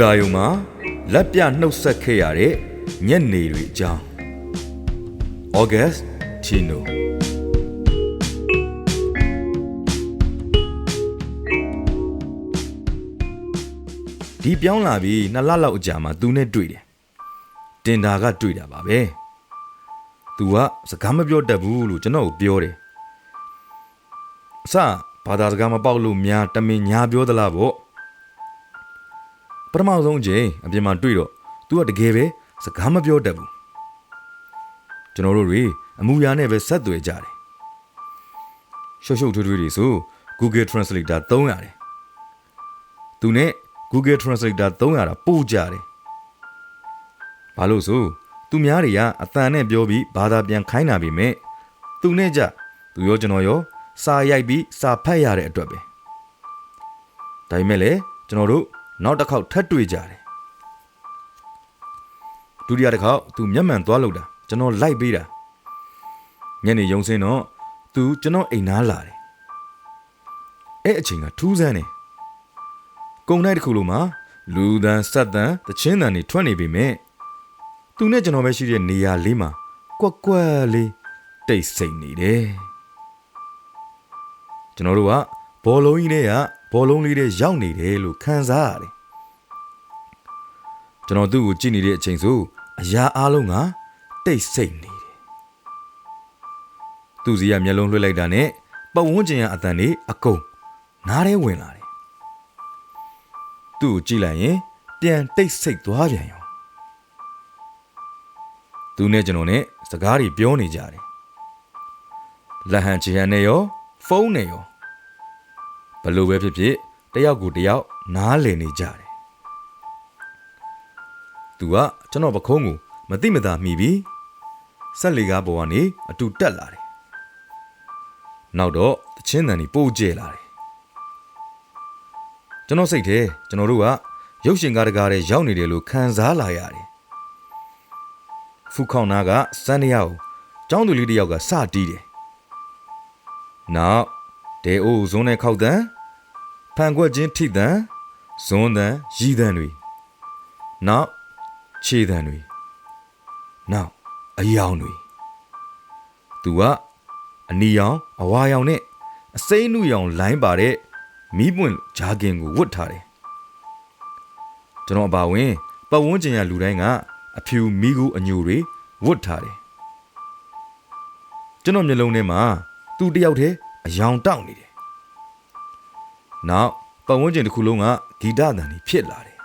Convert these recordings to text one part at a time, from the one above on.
ရာယုံမှာလက်ပြနှုတ်ဆက်ခဲ့ရတဲ့ညက်နေတွေအကြောင်းဩဂတ်တီနိုဒီပြောင်းလာပြီးနှစ်လလောက်အကြာမှာသူနဲ့တွေ့တယ်တင်တာကတွေ့တာပါပဲသူကစကားမပြောတတ်ဘူးလို့ကျွန်တော်ကိုပြောတယ်အစဘာသာစကားမပေါက်လို့များတမင်ညာပြောသလားပေါ့ ပထမဆုံးအချိန်အပြင်မှာတွေ့တော့သူကတကယ်ပဲစကားမပြောတတ်ဘူးကျွန်တော်တို့တွေအမူအရာနဲ့ပဲဆက်သွယ်ကြတယ်ရှုပ်ရှုပ်ထွေးထွေးတွေဆို Google Translator သုံးရတယ်သူနဲ့ Google Translator သုံးရတာပို့ကြတယ်။ဘာလို့ဆိုသူများတွေကအတန်နဲ့ပြောပြီးဘာသာပြန်ခိုင်းတာပဲမဲ့သူနဲ့ကြသူရောကျွန်တော်ရောစာရိုက်ပြီးစာဖတ်ရတဲ့အတွက်ပဲ။ဒါပေမဲ့လည်းကျွန်တော်တို့ နောက်တစ်ခေါက်ထပ်တွေ့ကြတယ်။ဒုတိယတစ်ခေါက်သူမျက်မှန်သွားလို့တာကျွန်တော်လိုက်ပေးတာ။ညနေရုံစင်းတော့သူကျွန်တော်အိမ်သားလာတယ်။အဲ့အချိန်ကထူးဆန်းတယ်။ကုံတိုင်းတစ်ခုလုံးမှာလူတန်ဆက်တန်တချင်းတန်တွေထွက်နေပေမဲ့သူနဲ့ကျွန်တော်ပဲရှိတဲ့နေရာလေးမှာကွက်ကွက်လေးတိတ်ဆိတ်နေတယ်ကျွန်တော်တို့ကဘောလုံးကြီးတွေက ဘောလုံးလေးတွေရောက်နေတယ်လို့ခံစားရတယ်ကျွန်တော်သူ့ကိုကြည့်နေတဲ့အချိန်ဆိုအရာအလုံးကတိတ်ဆိတ်နေတယ်သူ့စီကမျက်လုံးလွှဲလိုက်တာနဲ့ပတ်ဝန်းကျင်ကအတန်တွေအကုန်နားထဲဝင်လာတယ်သူ့ကိုကြည့်လိုက်ရင်ပြန်တိတ်ဆိတ်သွားပြန်ရောသူနဲ့ကျွန်တော်နဲ့စကားတွေပြောနေကြတယ်လက်ဟန်ချီဟန်နဲ့ရောဖုန်းနဲ့ရော ဘလို့ပဲဖြစ်ဖြစ်တယောက်ကိုတယောက်နားလည်နေကြတယ်သူကကျွန်တော်ပခုံးကိုမတိမတာမိပြီးဆက်လေကားပေါ်ကနေအတူတက်လာတယ်နောက်တော့တချင်းတန်ကြီးပို့ကျဲလာတယ်ကျွန်တော်စိတ်ထဲကျွန်တော်တို့ကရုပ်ရှင်ကားတကားတဲ့ရောက်နေတယ်လို့ခံစားလာရတယ်ဖူခေါင်နာကစန်းရအောင်ចောင်းသူလေးတစ်ယောက်ကစတီးတယ်နောက် ဒေအိုဇွန်းနဲ့ခောက်တန်ဖန်ကွက်ချင်းထိတန်ဇွန်းတန်ရီတန်တွေနောက်ခြေတန်တွေနောက်အယောင်တွေသူကအနီရောင်အဝါရောင်နဲ့အစိမ့်နုရောင်လိုင်းပါတဲ့မီးပွင့်ဂျာကင်ကိုဝတ်ထားတယ်ကျွန်တော်အပါဝင်ပတ်ဝန်းကျင်ရလူတိုင်းကအဖြူမီးကူအညိုတွေဝတ်ထားတယ်ကျွန်တော်မျက်လုံးထဲမှာသူ့တယောက်တည်း အယောင်တောက်နေတယ်နောက်ပတ်ဝန်းကျင်တစ်ခုလုံးကဂီတသံတွေဖြစ်လာတယ်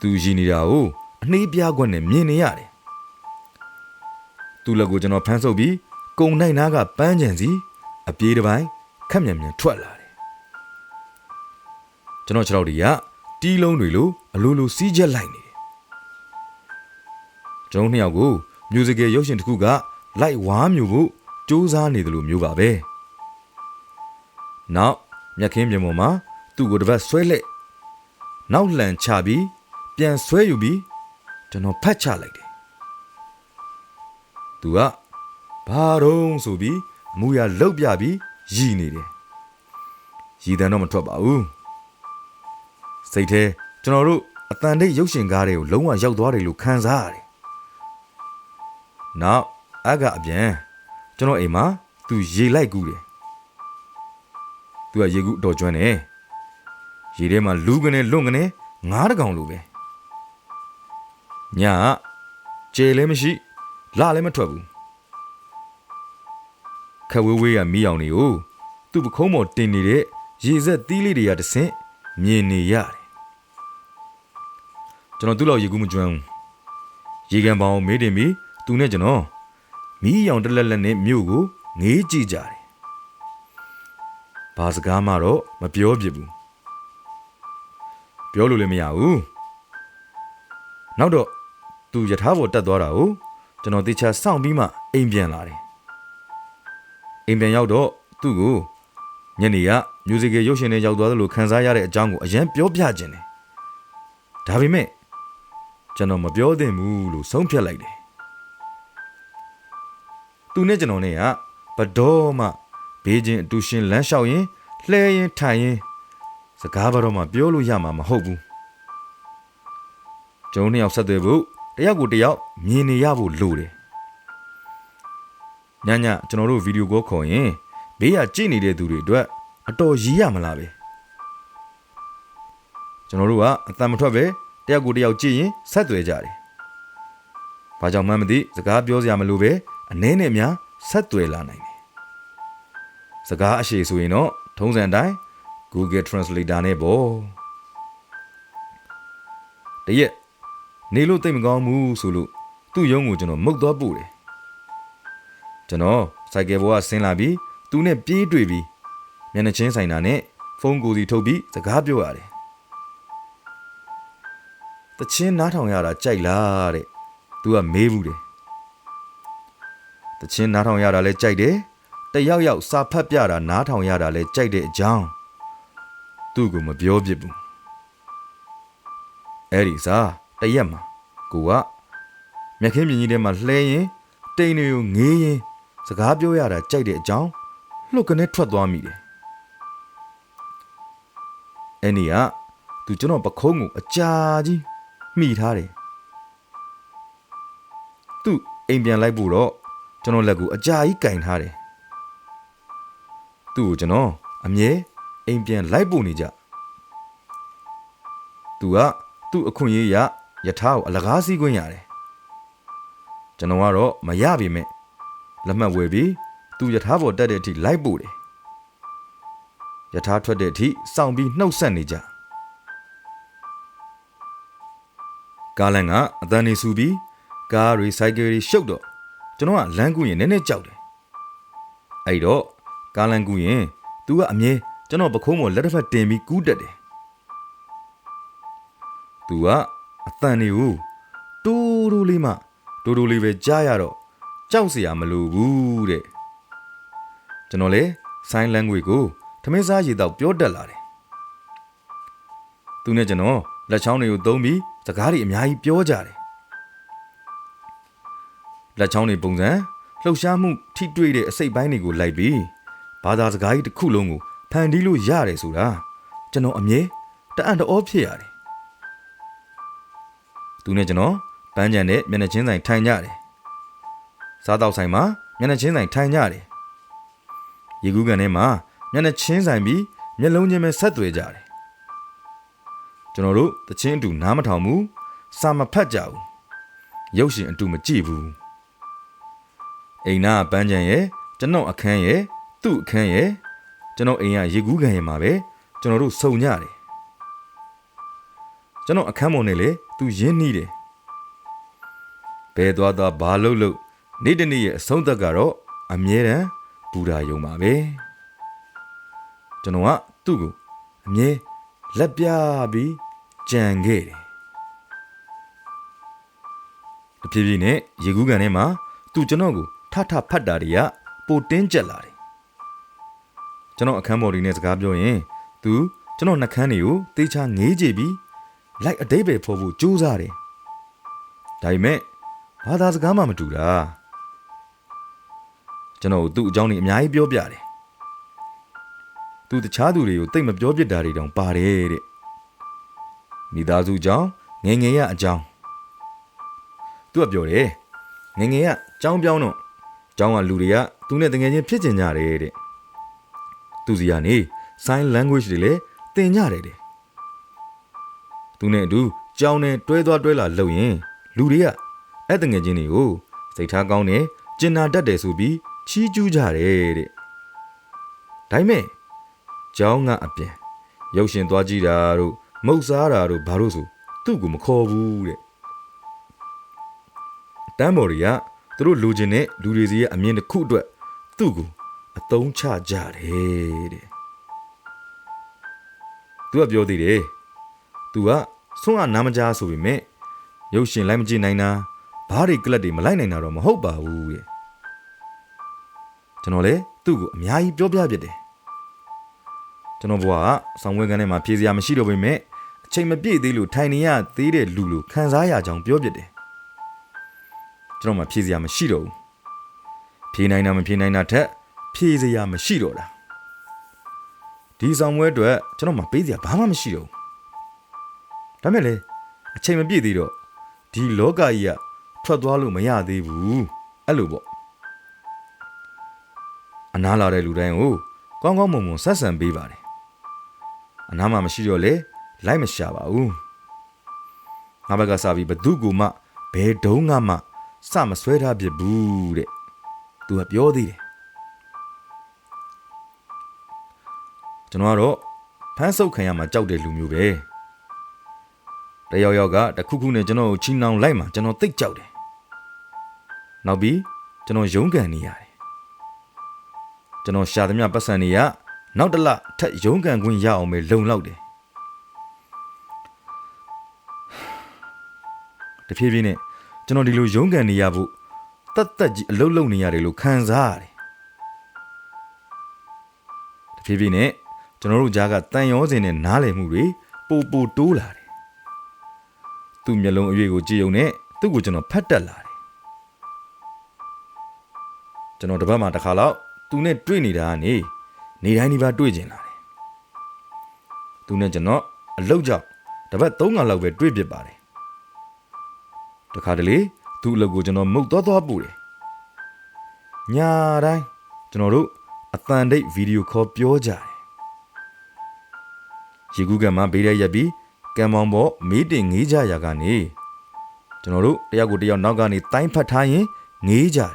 သူရည်နေတာကိုအနှေးပြားခွက်နဲ့မြင်နေရတယ်သူ့လက်ကိုကျွန်တော်ဖမ်းဆုပ်ပြီးကုံနိုင်နာကပန်းချံစီအပြေးတစ်ပိုင်းခက်မြန်မြန်ထွက်လာတယ်ကျွန်တော်ခြေထောက်တွေကတီးလုံးတွေလိုအလိုလိုစီးချက်လိုက်နေတယ်ကျွန်တော်နှစ်ယောက်ကိုမြူဇစ်ကယ်ရုပ်ရှင်တစ်ခုကလိုက်ဝါမျိုးဖို့ စူးစမ်းနေတယ်လို့မျိုးပါပဲနောက်မြက်ခင်းပြင်ပေါ်မှာသူ့ကိုတစ်ပတ်ဆွဲလက်နောက်လှန်ချပြီးပြန်ဆွဲယူပြီးကျွန်တော်ဖတ်ချလိုက်တယ်သူကဘာတော့ဆိုပြီးအမူအရာလှုပ်ပြပြီးရည်နေတယ်ရည်တန်းတော့မထွက်ပါဘူးစိတ်ထဲကျွန်တော်တို့အတန်တိတ်ရုပ်ရှင်ကားတွေကိုလုံးဝရောက်သွားတယ်လို့ခံစားရတယ်နောက်အကအပြန် ကျွန်တော်အိမ်မှာသူရေလိုက်ကူးတယ်သူကရေကူးအတော်ကျွမ်းတယ်ရေထဲမှာလူကနေလွန့်ကနေငားတကောင်လိုပဲညာကကျဲလည်းမရှိလာလည်းမထွက်ဘူးခက်ဝေးဝေးကမီးအောင်တွေကိုသူ့ပခုံးပေါ်တင်နေတဲ့ရေစက်သီးလေးတွေကတဆင့်မြင်နေရတယ်ကျွန်တော်သူ့လောက်ရေကူးမကျွမ်းဘူးရေကန်ပေါင်မေးတင်ပြီးသူနဲ့ကျွန်တော် မီးရောင်တစ်လက်လက်နဲ့မြို့ကိုငေးကြည့်ကြတယ်ဘာစကားမှတော့မပြောပြဘူးပြောလို့လည်းမရဘူးနောက်တော့သူယထာဘောတက်သွားတာကိုကျွန်တော်တေချာစောင့်ပြီးမှအိမ်ပြန်လာတယ်အိမ်ပြန်ရောက်တော့သူ့ကိုညနေကမြူဇစ်ကယ်ရုပ်ရှင်နဲ့ရောက်သွားသလိုခံစားရတဲ့အကြောင်းကိုအရင်ပြောပြခြင်းတယ်။ဒါပေမဲ့ကျွန်တော်မပြောသင့်ဘူးလို့ဆုံးဖြတ်လိုက်တယ်။ သူနဲ့ကျွန်တော်နဲ့ကဘတော်မှဘေးချင်းအတူရှင်လမ်းလျှောက်ရင်လှဲရင်ထိုင်ရင်စကားဘာတော့မှပြောလို့ရမှာမဟုတ်ဘူးကျွန်တော်နှစ်ယောက်ဆက်သွယ်ဖို့တယောက်ကိုတယောက်မြင်နေရဖို့လိုတယ်ညညကျွန်တော်တို့ဗီဒီယိုကောခေါ်ရင်ဘေးကကြည့်နေတဲ့သူတွေအတွက်အတော်ရည်ရမလားပဲကျွန်တော်တို့ကအတန်မထွက်ပဲတယောက်ကိုတယောက်ကြည့်ရင်ဆက်သွယ်ကြတယ်ဘာကြောင့်မှန်းမသိစကားပြောစရာမလိုပဲ အနည်းနဲ့များဆက်သွယ်လာနိုင်တယ်စကားအရှိဆိုရင်တော့ထုံးစံအတိုင်း Google Translator နဲ့ပေါ့တရက်နေလို့တိတ်မကောင်းဘူးဆိုလို့သူ့ရုံးကိုကျွန်တော်မှုတ်သွားပို့တယ်ကျွန်တော်စိုက်ကယ်ပေါ်ကဆင်းလာပြီးသူနဲ့ပြေးတွေ့ပြီးမျက်နှာချင်းဆိုင်တာနဲ့ဖုန်းကိုယ်စီထုတ်ပြီးစကားပြောရတယ်တချင်းနားထောင်ရတာကြိုက်လားတဲ့သူကမေးဘူးတယ် တချင်းနားထောင်ရတာလဲကြိုက်တယ်တယောက်ယောက်စာဖတ်ပြတာနားထောင်ရတာလဲကြိုက်တဲ့အကြောင်းသူ့ကိုမပြောပြစ်ဘူးအဲ့ဒီစားတရက်မှာကိုကမြက်ခင်းမြင်ကြီးထဲမှာလှဲရင်တိန်တွေကိုငေးရင်စကားပြောရတာကြိုက်တဲ့အကြောင်းလှုပ်ကနေထွက်သွားမိတယ်အဲ့ဒီကသူကျွန်တော်ပခုံးကိုအကြာကြီးမိထားတယ်သူအိမ်ပြန်လိုက်ဖို့တော့ ကျွန်တော်လက်ကိုအကြာကြီးကင်ထားတယ်သူ့ကိုကျွန်တော်အမြဲအိမ်ပြန်လိုက်ဖို့နေကြသူကသူ့အခွင့်အရေးရယထာကိုအလကားစီးခွင့်ရတယ်ကျွန်တော်ကတော့မရပါပဲလက်မှတ်ဝယ်ပြီးသူယထာပေါ်တက်တဲ့အထိလိုက်ပို့တယ်ယထာထွက်တဲ့အထိစောင့်ပြီးနှုတ်ဆက်နေကြကားလန်ကအတန်းနေဆူပြီးကားရီစိုက်ကယ်ရီရှုပ်တော့ ကျွန်တော်ကလမ်းကူးရင်နည်းနည်းကြောက်တယ်အဲ့တော့ကားလမ်းကူးရင် तू ကအမြဲကျွန်တော်ပခုံးပေါ်လက်တစ်ဖက်တင်ပြီးကူးတက်တယ် तू ကအတန်တွေကိုတိုးတိုးလေးမှတိုးတိုးလေးပဲကြားရတော့ကြောက်စရာမလိုဘူးတဲ့ကျွန်တော်လဲဆိုင်းလန်ငွေကိုထမင်းစားရေတောက်ပြောတက်လာတယ်သူနဲ့ကျွန်တော်လက်ချောင်းတွေကိုသုံးပြီးစကားတွေအများကြီးပြောကြတယ် လက်ချောင်းတွေပုံစံလှုပ်ရှားမှုထိတွေ့တဲ့အစိတ်ပိုင်းတွေကိုလိုက်ပြီးဘာသာစကားကြီးတစ်ခုလုံးကိုဖန်တီးလို့ရတယ်ဆိုတာကျွန်တော်အမြဲတအံ့တအောဖြစ်ရတယ်သူနဲ့ကျွန်တော်ပန်းချံနဲ့မျက်နှာချင်းဆိုင်ထိုင်ကြတယ်စားတော့ဆိုင်မှာမျက်နှာချင်းဆိုင်ထိုင်ကြတယ်ရေကူးကန်ထဲမှာမျက်နှာချင်းဆိုင်ပြီးမျက်လုံးချင်းပဲဆက်သွယ်ကြတယ်ကျွန်တော်တို့တချင်းအတူနားမထောင်ဘူးစာမဖတ်ကြဘူးရုပ်ရှင်အတူမကြည့်ဘူး အိမ်နာပန်းချံရဲ့ကျွန်တော်အခန်းရဲ့သူ့အခန်းရဲ့ကျွန်တော်အိမ်ကရေကူးကန်ရဲ့မှာပဲကျွန်တော်တို့စုံကြတယ်ကျွန်တော်အခန်းပေါ်နေလေသူရင်းနှီးတယ်ဘဲသွားသွားဘာလို့လို့နေ့တနေ့ရဲ့အဆုံးသက်ကတော့အမြဲတမ်းဘူရာယုံပါပဲကျွန်တော်ကသူ့ကိုအမြဲလက်ပြပြီးကြံခဲ့တယ်တဖြည်းဖြည်းနဲ့ရေကူးကန်ထဲမှာသူကျွန်တော်ကို ထထဖတ်တာတွေကပိုတင်းကျပ်လာတယ်ကျွန်တော်အခန်းပေါ်တွေနဲ့စကားပြောရင်သူကျွန်တော်နှကန်းတွေကိုတေချာငေးကြည့်ပြီးလိုက်အတိတ်ပဲဖော်ဖို့ကြိုးစားတယ်ဒါပေမဲ့ဘာသာစကားမှမတူတာကျွန်တော်သူ့အကြောင်းတွေအများကြီးပြောပြတယ်သူတခြားသူတွေကိုတိတ်မပြောပြတာတွေတောင်ပါတယ်တဲ့မိသားစုအကြောင်းငယ်ငယ်ရအကြောင်းသူကပြောတယ်ငယ်ငယ်ရအကြောင်းပြောင်းတော့ အကြောင်းကလူတွေကသူနဲ့တငယ်ချင်းဖြစ်ကျင်ကြတယ်တဲ့သူစီကနေ sign language တွေလည်းသင်ကြတယ်တဲ့သူနဲ့အတူကြောင်းနဲ့တွဲသွားတွဲလာလှုပ်ရင် လူတွေကအဲ့တငယ်ချင်းတွေကိုစိတ်ထားကောင်းတယ်ကျင်နာတတ်တယ်ဆိုပြီးချီးကျူးကြတယ်တဲ့ဒါပေမဲ့ကျောင်းကအပြင်ရုပ်ရှင်သွားကြည့်တာတို့မုတ်စားတာတို့ဘာလို့ဆိုသူ့ကိုမခေါ်ဘူးတဲ့တမ်းမော်တွေက သူတို့လူချင်းနဲ့လူတွေစီရဲ့အမြင်တစ်ခုအတွက်သူ့ကိုအတုံးချကြတယ်တဲ့သူကပြောသေးတယ်သူကဆုံးအနားမကြားဆိုပေမဲ့ရုပ်ရှင်လိုက်မကြည့်နိုင်တာဘားတွေကလပ်တွေမလိုက်နိုင်တာတော့မဟုတ်ပါဘူးတဲ့ကျွန်တော်လည်းသူ့ကိုအများကြီးပြောပြပြတယ်ကျွန်တော်ဘဝကဆောင်းဝဲကန်ထဲမှာဖြေစရာမရှိတော့ပေမဲ့အချိန်မပြည့်သေးလို့ထိုင်နေရသေးတဲ့လူလိုခံစားရကြောင်းပြောပြတယ် ကျွန်တော်မှဖြေစရာမရှိတော့ဘူးဖြေနိုင်တာမဖြေနိုင်တာထက်ဖြေစရာမရှိတော့တာဒီဆောင်ဝဲအတွက်ကျွန်တော်မှပေးစရာဘာမှမရှိတော့ဘူးဒါမဲ့လေအချိန်မပြည့်သေးတော့ဒီလောကကြီးကထွက်သွားလို့မရသေးဘူးအဲ့လိုပေါ့အနားလာတဲ့လူတိုင်းကိုကောင်းကောင်းမွန်မွန်ဆက်ဆံပေးပါတယ်အနားမှာမရှိတော့လေလိုက်မရှာပါဘူးငါဘက်ကစားပြီးဘသူ့ကိုမှဘယ်တုံးကမှ စမဆွဲထားပြစ်ဘူးတဲ့သူကပြောသေးတယ်ကျွန်တော်ကတော့ဖမ်းဆုပ်ခံရမှာကြောက်တဲ့လူမျိုးပဲတယောက်ယောက်ကတခုခုနဲ့ကျွန်တော်ကိုချီနှောင်လိုက်မှကျွန်တော်သိတ်ကြောက်တယ်နောက်ပြီးကျွန်တော်ရုန်းကန်နေရတယ်ကျွန်တော်ရှာသမျှပတ်စံနေရနောက်တစ်လထက်ရုန်းကန်ခွင့်ရအောင်ပဲလုံလောက်တယ်တဖြည်းဖြည်းနဲ့ ကျွန်တော်ဒီလိုရုန်းကန်နေရဖို့တတ်တက်ကြီးအလုတ်လုံနေရတယ်လို့ခံစားရတယ်တဖြည်းဖြည်းနဲ့ကျွန်တော်တို့ကြားကတန်ရောစင်နဲ့နားလည်မှုတွေပိုပိုတိုးလာတယ်သူ့မျက်လုံးအရွေကိုကြည့်ုံနဲ့သူ့ကိုကျွန်တော်ဖတ်တက်လာတယ်ကျွန်တော်တစ်ပတ်မှတစ်ခါတော့သူနဲ့တွေ့နေတာကနေနေတိုင်းဒီပါတွေ့ကျင်လာတယ်သူနဲ့ကျွန်တော်အလောက်ကြောင့်တစ်ပတ်၃ခါလောက်ပဲတွေ့ဖြစ်ပါတယ် တခါတလေသူ့အလုပ်ကိုကျွန်တော်မုတ်သွားသွားပို့တယ်ညာတိုင်းကျွန်တော်တို့အတန်တိတ်ဗီဒီယိုခေါ်ပြောကြတယ်ရေကူးကံမှာဘေးရဲရက်ပြီးကံမောင်ပေါ်မေးတင်ငေးကြရာကနေကျွန်တော်တို့တယောက်ကိုတယောက်နောက်ကနေတိုင်းဖတ်ထားရင်ငေးကြတယ်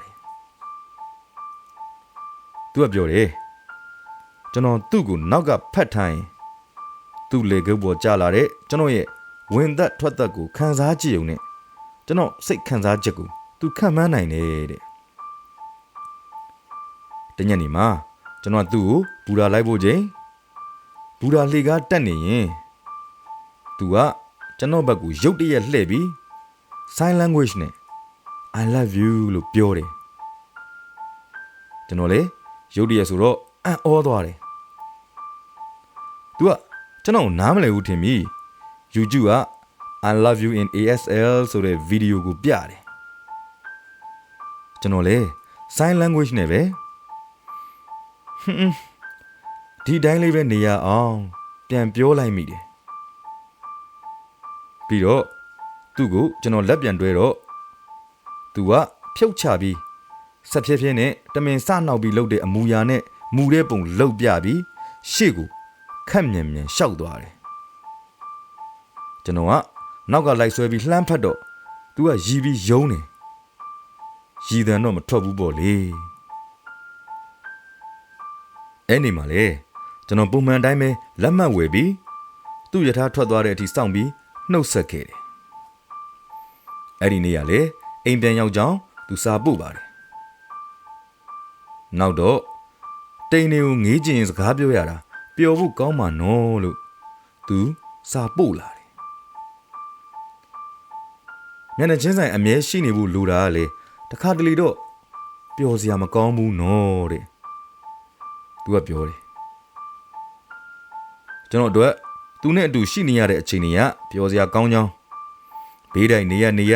သူကပြောတယ်ကျွန်တော်သူ့ကိုနောက်ကဖတ်ထားရင်သူ့လေကုပ်ပေါ်ကျလာတဲ့ကျွန်တော်ရဲ့ဝင်သက်ထွက်သက်ကိုခံစားကြည့်ုံနဲ့ ကျွန်တော်စိတ်ခံစားချက်ကိုသူခံမှန်းနိုင်တယ်တဲ့တညနေမှာကျွန်တော်သူ့ကိုဘူရာလိုက်ဖို့ချိန်ဘူရာလှေကားတက်နေရင်သူကကျွန်တော်ဘက်ကိုရုတ်တရက်လှည့်ပြီး sign language နဲ့ I love you လို့ပြောတယ်ကျွန်တော်လေရုတ်တရက်ဆိုတော့အံ့ဩသွားတယ်သူကကျွန်တော်နားမလည်ဘူးထင်ပြီး YouTube က I love you in ASL ဆိုတဲ့ဗီဒီယိုကိုပြတယ်ကျွန်တော်လေ sign language နဲ့ပဲဟွန်းဒီတိုင်းလေးပဲနေရအောင်ပြန်ပြောလိုက်မိတယ်ပြီးတော့သူ့ကိုကျွန်တော်လက်ပြန်တွဲတော့သူကဖြုတ်ချပြီးဆက်ဖြည်းဖြည်းနဲ့တမင်စနှောက်ပြီးလှုပ်တဲ့အမူအရာနဲ့မူတဲ့ပုံလှုပ်ပြပြီးရှေ့ကိုခက်မြန်မြန်ရှောက်သွားတယ်ကျွန်တော်က နောက်ကလိုက်ဆွဲပြီးလှမ်းဖက်တော့သူကရီပြီးယုံနေရီတန်တော့မထွက်ဘူးပေါ့လေအဲ့ဒီမှာလေကျွန်တော်ပုံမှန်တိုင်းပဲလက်မှတ်ဝယ်ပြီးသူ့ယထာထွက်သွားတဲ့အထိစောင့်ပြီးနှုတ်ဆက်ခဲ့တယ်အဲ့ဒီနေ့ကလေအိမ်ပြန်ရောက်ကြောင်းသူစာပို့ပါတယ်နောက်တော့တိန်နေကိုငေးကျင်စကားပြောရတာပျော်ဖို့ကောင်းမှာနော်လို့သူစာပို့လာတယ် မျက်နှာချင်းဆိုင်အမြဲရှိနေဖို့လိုတာကလေတခါတလေတော့ပျော်စရာမကောင်းဘူးနော်တဲ့သူကပြောတယ်ကျွန်တော်တို့သူနဲ့အတူရှိနေရတဲ့အချိန်တွေကပျော်စရာကောင်းကြောင်းဘေးတိုင်နေရနေရ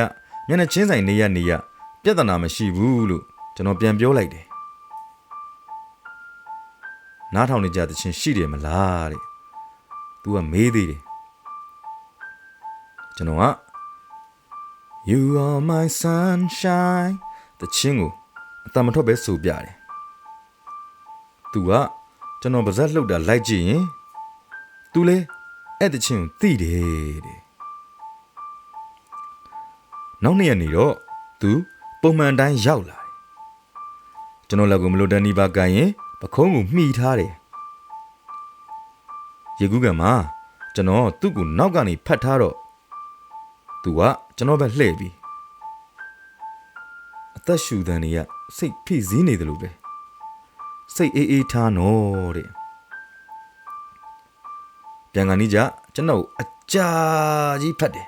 မျက်နှာချင်းဆိုင်နေရနေရပြဿနာမရှိဘူးလို့ကျွန်တော်ပြန်ပြောလိုက်တယ်နားထောင်နေကြတဲ့ချင်းရှိတယ်မလားတဲ့သူကမေးသေးတယ်ကျွန်တော်က You are my sunshine တချင်းကိုအတမထွက်ပဲဆိုပြတယ်သူကကျွန်တော်ပါဇက်လှုပ်တာလိုက်ကြည့်ရင်သူလေအဲ့တချင်းကိုသိတယ်တဲ့နောက်နေ့ရက်နေတော့သူပုံမှန်တိုင်းရောက်လာတယ်ကျွန်တော်လက်ကိုမလို့တန်နီပါကန်ရင်ပခုံးကိုမှီထားတယ်ရေကူးကန်မှာကျွန်တော်သူ့ကိုနောက်ကနေဖတ်ထားတော့သူက ကျွန်တော်ပဲလှည့်ပြီးအသက်ရှူတန်တွေကစိတ်ဖိစီးနေတယ်လို့ပဲစိတ်အေးအေးထားနော်တဲ့ပြန်ကန်နီးကြကျွန်တော်အကြာကြီးဖတ်တယ်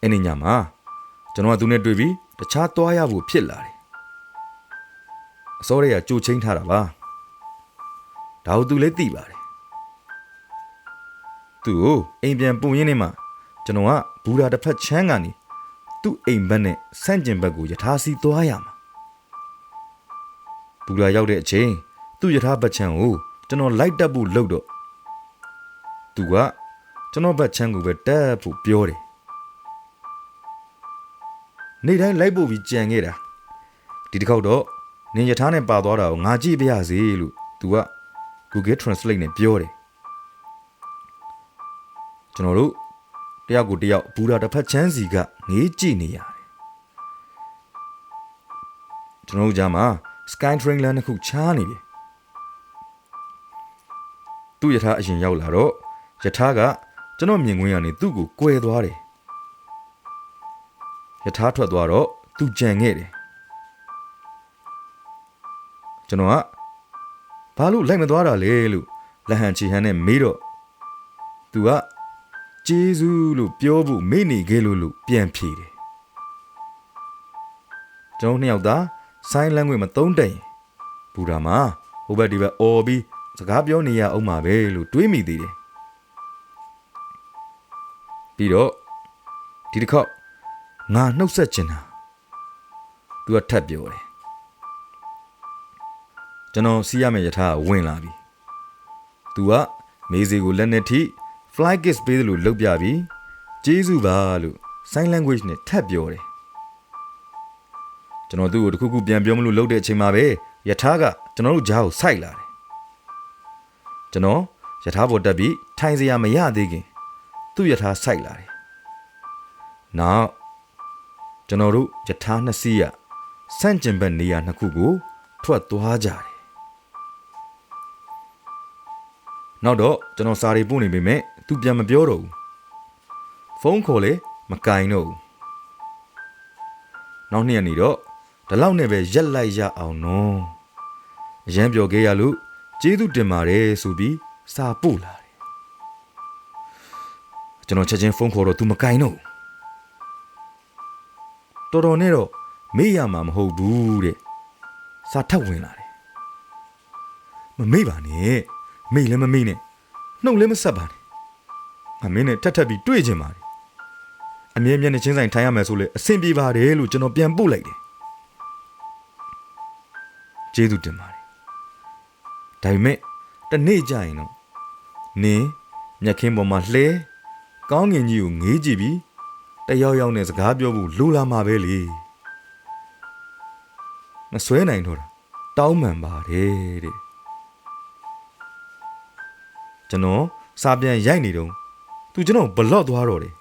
အဲ့ဒီညမှာကျွန်တော်ကသူနဲ့တွေ့ပြီးတခြားသွားရဖို့ဖြစ်လာတယ်အစောတွေကကြိုချင်းထားတာပါဒါကိုသူလည်းသိပါတယ်သူ့ကိုအိမ်ပြန်ပုံရင်းနေမှာ ကျွန်တော်ကဘူရာတစ်ဖက်ချမ်းကနေသူ့အိမ်ဘက်နဲ့ဆန့်ကျင်ဘက်ကိုယထာစီသွားရမှာဘူရာရောက်တဲ့အချိန်သူ့ယထာဘက်ချမ်းကိုကျွန်တော်လိုက်တက်ဖို့လုပ်တော့သူကကျွန်တော်ဘက်ချမ်းကိုပဲတက်ဖို့ပြောတယ်နေ့တိုင်းလိုက်ပို့ပြီးကြံခဲ့တာဒီတစ်ခေါက်တော့နင်ယထာနဲ့ပါသွားတာကိုငါကြည့်ပြရစီလို့ तू က Google Translate နဲ့ပြောတယ်ကျွန်တော်တို့တ ယောက်ကိုတယောက်ဘူရာတစ်ဖက်ချမ်းစီကငေးကြည့်နေရတယ်ကျွန်တော်တို့ကြားမှာ Sky Train လမ်းတစ်ခုချားနေပြီသူ့ယထာအရင်ရောက်လာတော့ယထာကကျွန်တော်မြင်ကွင်းကနေသူ့ကိုကွဲသွားတယ်ယထာထွက်သွားတော့သူကြံခဲ့တယ်ကျွန်တော်ကဘာလို့လိုက်မသွားတာလဲလို့လက်ဟန်ချီဟန်နဲ့မေးတော့သူက ဂျေဇူးလို့ပြောဖို့မေ့နေခဲ့လို့လို့ပြန်ဖြေတယ်ကျွန်တော်နှစ်ယောက်သားဆိုင်းလန်းငွေမသုံးတတ်ရင်ဘူရာမှာဟိုဘက်ဒီဘက်အော်ပြီးစကားပြောနေရအောင်ပါပဲလို့တွေးမိသေးတယ်ပြီးတော့ဒီတစ်ခေါက်ငါနှုတ်ဆက်ချင်တာသူကထပ်ပြောတယ်ကျွန်တော်စီးရမယ့်ယထာကဝင်လာပြီသူကမေးစီကိုလက်နဲ့ထိ fly kiss ပေးတယ်လို့လုပ်ပြပြီးကျေးဇူးပါလို့ sign language နဲ့ထပ်ပြောတယ်ကျွန်တော်သူ့ကိုတခုခုပြန်ပြောမလို့လုပ်တဲ့အချိန်မှာပဲယထာကကျွန်တော်တို့ဂျားကိုစိုက်လာတယ်ကျွန်တော်ယထာပေါ်တက်ပြီးထိုင်စရာမရသေးခင်သူ့ယထာစိုက်လာတယ်နောက်ကျွန်တော်တို့ယထာနှစ်စီးရဆန့်ကျင်ဘက်နေရာနှစ်ခုကို ထွက်သွားကြတယ်နောက်တော့ကျွန်တော်စာရီပို့နေပေမဲ့ သူပြန်မပြောတော့ဘူးဖုန်းခေါ်လေမကင်တော့ဘူးနောက်နှစ်ရက်နေတော့ဒီလောက်နဲ့ပဲရက်လိုက်ရအောင်နော်အရန်ပြောခဲ့ရလို့ကျေးဇူးတင်ပါတယ်ဆိုပြီးစာပို့လာတယ်ကျွန်တော်ချက်ချင်းဖုန်းခေါ်တော့ तू မကင်တော့ဘူးတော်တော်နဲ့တော့မေ့ရမှာမဟုတ်ဘူးတဲ့စာထပ်ဝင်လာတယ်မမေ့ပါနဲ့မေ့လည်းမမေ့နဲ့နှုတ်လည်းမဆက်ပါနဲ့ ငါမင်းနဲ့ထပ်ထပ်ပြီးတွေ့ချင်ပါတယ်အမြဲမျက်နှာချင်းဆိုင်ထိုင်ရမယ်ဆိုလေအဆင်ပြေပါတယ်လို့ကျွန်တော်ပြန်ပို့လိုက်တယ်ကျေးဇူးတင်ပါတယ်ဒါပေမဲ့တနေ့ကျရင်တော့နင်းမြက်ခင်းပေါ်မှာလှဲကောင်းငင်ကြီးကိုငေးကြည့်ပြီးတယောက်ယောက်နဲ့စကားပြောဖို့လိုလာမှာပဲလေမဆွဲနိုင်တော့တာတောင်းမှန်ပါတယ်တဲ့ကျွန်တော်စာပြန်ရိုက်နေတုန်း သူကျွန်တော်ဘလော့သွားတော့တယ်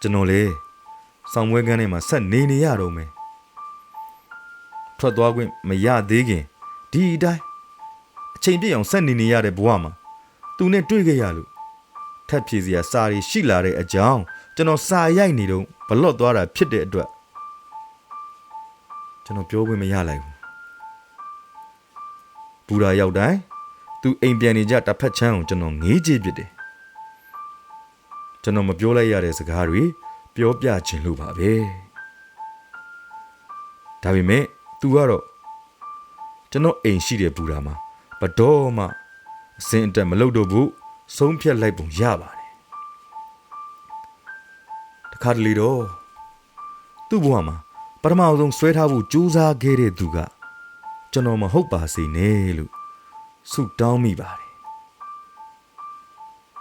ကျွန်တော်လေဆောင်ပွဲကန်းထဲမှာဆက်နေနေရတော့မယ်ထွက်သွားခွင့်မရသေးခင်ဒီအတိုင်းအချိန်ပြည့်အောင်ဆက်နေနေရတဲ့ဘဝမှာသူနဲ့တွေ့ခဲ့ရလို့ထပ်ဖြေစရာစာရီရှိလာတဲ့အကြောင်းကျွန်တော်စာရိုက်နေတော့ဘလော့သွားတာဖြစ်တဲ့အတွက်ကျွန်တော်ပြောခွင့်မရလိုက်ဘူးဘူရာရောက်တိုင်း သူအိမ်ပြန်နေကြတစ်ဖက်ချမ်းကိုကျွန်တော်ငေးကြည့်ပြစ်တယ်ကျွန်တော်မပြောလိုက်ရတဲ့စကားတွေပြောပြခြင်းလို့ပါပဲဒါပေမဲ့ तू ကတော့ကျွန်တော်အိမ်ရှိတဲ့ဘူရာမှာဘတော်မှအစင်အတက်မလုပ်တော့ဘူးဆုံးဖြတ်လိုက်ပုံရပါတယ်တခါတလေတော့သူ့ဘဝမှာပထမဆုံးဆွဲထားဖို့ကြိုးစားခဲ့တဲ့သူကကျွန်တော်မဟုတ်ပါစေနဲ့လို့ ဆုတောင်းမိပါတယ်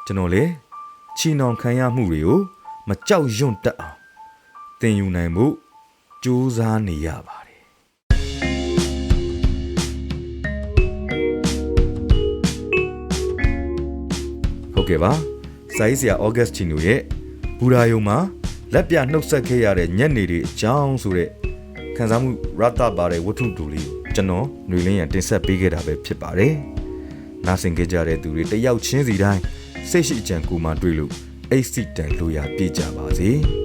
ကျွန်တော်လေချီနှောင်ခံရမှုတွေကိုမကြောက်ရွံ့တတ်အောင်သင်ယူနိုင်မှုကြိုးစားနေရပါတယ်ဟုတ်ကဲ့ပါစိုင်းစရာဩဂတ်ချီနိုရဲ့ဘူရာယုံမှာလက်ပြနှုတ်ဆက်ခဲ့ရတဲ့ညက်နေတွေအကြောင်းဆိုတဲ့ခံစားမှုရတပါတဲ့ဝတ္ထုတူလေး ကိုကျွန်တော်ຫນွေလင်းရန်တင်ဆက်ပေးခဲ့တာပဲဖြစ်ပါတယ်။နားဆင်ကြကြတဲ့သူတွေတယောက်ချင်းစီတိုင်းစိတ်ရှိအကြံကိုမှတွေ့လို့အိတ်စိတိုင်လိုရာပြကြပါစေ။